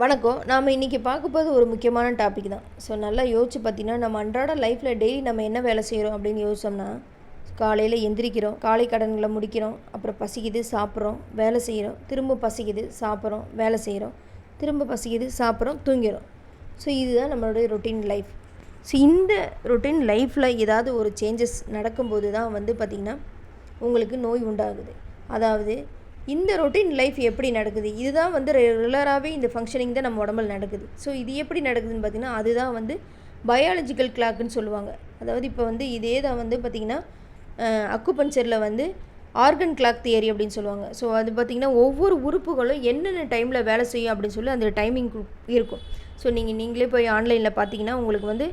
வணக்கம். நாம் இன்றைக்கி பார்க்க போகிறது ஒரு முக்கியமான டாபிக் தான். ஸோ நல்லா யோசிச்சு பார்த்தீங்கன்னா நம்ம அன்றாட லைஃப்பில் டெய்லி நம்ம என்ன வேலை செய்கிறோம் அப்படின்னு யோசிச்சோம்னா காலையில் எந்திரிக்கிறோம் காலை கடன்களை முடிக்கிறோம் அப்புறம் பசிக்குது சாப்பிட்றோம் வேலை செய்கிறோம் திரும்ப பசிக்குது சாப்பிட்றோம் வேலை செய்கிறோம் திரும்ப பசிக்குது சாப்பிட்றோம் தூங்கிறோம். ஸோ இதுதான் நம்மளுடைய ரொட்டீன் லைஃப் ஸோ இந்த ரொட்டீன் லைஃப்பில் ஏதாவது ஒரு சேஞ்சஸ் நடக்கும்போது தான் வந்து பார்த்திங்கன்னா உங்களுக்கு நோய் உண்டாகுது. அதாவது இந்த ரொட்டீன் லைஃப் எப்படி நடக்குது? இதுதான் வந்து ரெகுலராகவே இந்த ஃபங்க்ஷனிங் தான் நம்ம உடம்புல நடக்குது. ஸோ இது எப்படி நடக்குதுன்னு பார்த்திங்கன்னா அதுதான் வந்து பயாலஜிக்கல் கிளாக்குன்னு சொல்லுவாங்க. அதாவது இப்போ வந்து இதே தான் வந்து பார்த்திங்கன்னா அக்குபஞ்சரில் வந்து ஆர்கன் கிளாக் தியரி அப்படின்னு சொல்லுவாங்க. ஸோ அது பார்த்திங்கன்னா ஒவ்வொரு உறுப்புகளும் என்னென்ன டைமில் வேலை செய்யும் அப்படின்னு சொல்லி அந்த டைமிங் இருக்கும். ஸோ நீங்கள் நீங்களே போய் ஆன்லைனில் பார்த்தீங்கன்னா உங்களுக்கு வந்து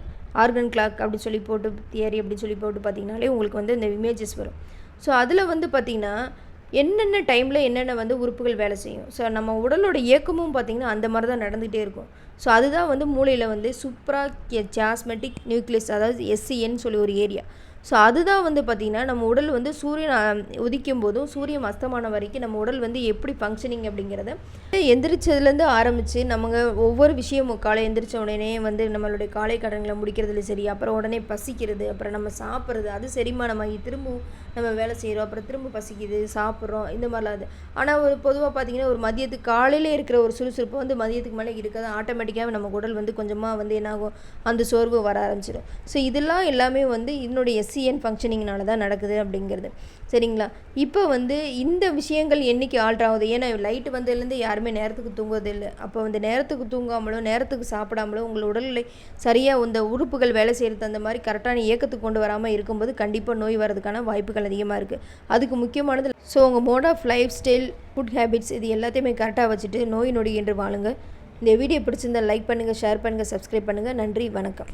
ஆர்கன் கிளாக் அப்படின்னு சொல்லி போட்டு தியரி அப்படின்னு சொல்லி போட்டு பார்த்தீங்கனாலே உங்களுக்கு வந்து இந்த இமேஜஸ் வரும். ஸோ அதில் வந்து பார்த்திங்கன்னா என்னென்ன டைமில் என்னென்ன வந்து உறுப்புகள் வேலை செய்யும்? ஸோ நம்ம உடலோட இயக்கமும் பார்த்திங்கன்னா அந்த மாதிரி தான் நடந்துகிட்டே இருக்கும். ஸோ அதுதான் வந்து மூளையில் வந்து சூப்ரா ஜாஸ்மெட்டிக் நியூக்ளியஸ் அதாவது எஸ்சிஎன்னு சொல்லி ஒரு ஏரியா ஸோ அதுதான் வந்து பார்த்திங்கன்னா நம்ம உடல் வந்து சூரியன் உதிக்கும் போதும் சூரியன் அஸ்தமான வரைக்கும் நம்ம உடல் வந்து எப்படி ஃபங்க்ஷனிங் அப்படிங்கிறத எந்திரிச்சதுலேருந்து ஆரம்பித்து நம்ம ஒவ்வொரு விஷயமும் காலை எந்திரிச்ச உடனே வந்து நம்மளுடைய காலை கடன்களை முடிக்கிறதுல சரி அப்புறம் உடனே பசிக்கிறது அப்புறம் நம்ம சாப்பிட்றது அது செரிமானமாகி திரும்பவும் நம்ம வேலை செய்கிறோம் அப்புறம் திரும்ப பசிக்குது சாப்பிட்றோம் இந்த மாதிரிலாம் அது. ஆனால் ஒரு பொதுவாக பார்த்திங்கன்னா ஒரு மதியத்துக்கு காலையில் இருக்கிற ஒரு சுறுசுறுப்பு வந்து மதியத்துக்கு மேலே இருக்காது ஆட்டோமேட்டிக்காக நம்ம உடல் வந்து கொஞ்சமாக வந்து என்னாகும் அந்த சோர்வு வர ஆரம்பிச்சிடும். ஸோ இதெல்லாம் எல்லாமே வந்து இதனுடைய எஸ்சிஎன் ஃபங்க்ஷனிங்னால தான் நடக்குது அப்படிங்கிறது. சரிங்களா? இப்போ வந்து இந்த விஷயங்கள் என்றைக்கு ஆல்ட்ரு ஆகுது? ஏன்னா லைட்டு வந்ததுலேருந்து யாருமே நேரத்துக்கு தூங்குவதில்லை. அப்போ வந்து நேரத்துக்கு தூங்காமலோ நேரத்துக்கு சாப்பிடாமலோ உங்கள் உடல்நிலை சரியாக இந்த உறுப்புகள் வேலை செய்கிறது அந்த மாதிரி கரெக்டான இயக்கத்துக்கு கொண்டு வராமல் இருக்கும்போது கண்டிப்பாக நோய் வரதுக்கான வாய்ப்புகள் அதிகமாக இருக்குது அதுக்கு முக்கியமானது ஸோ உங்கள் mode of life style food habits இது எல்லாத்தையுமே கரெக்டாக வச்சுட்டு நோய் நொடி என்று வாழுங்க. இந்த வீடியோ பிடிச்சிருந்தால் லைக் பண்ணுங்கள் ஷேர் பண்ணுங்கள் சப்ஸ்கிரைப் பண்ணுங்கள் நன்றி வணக்கம்.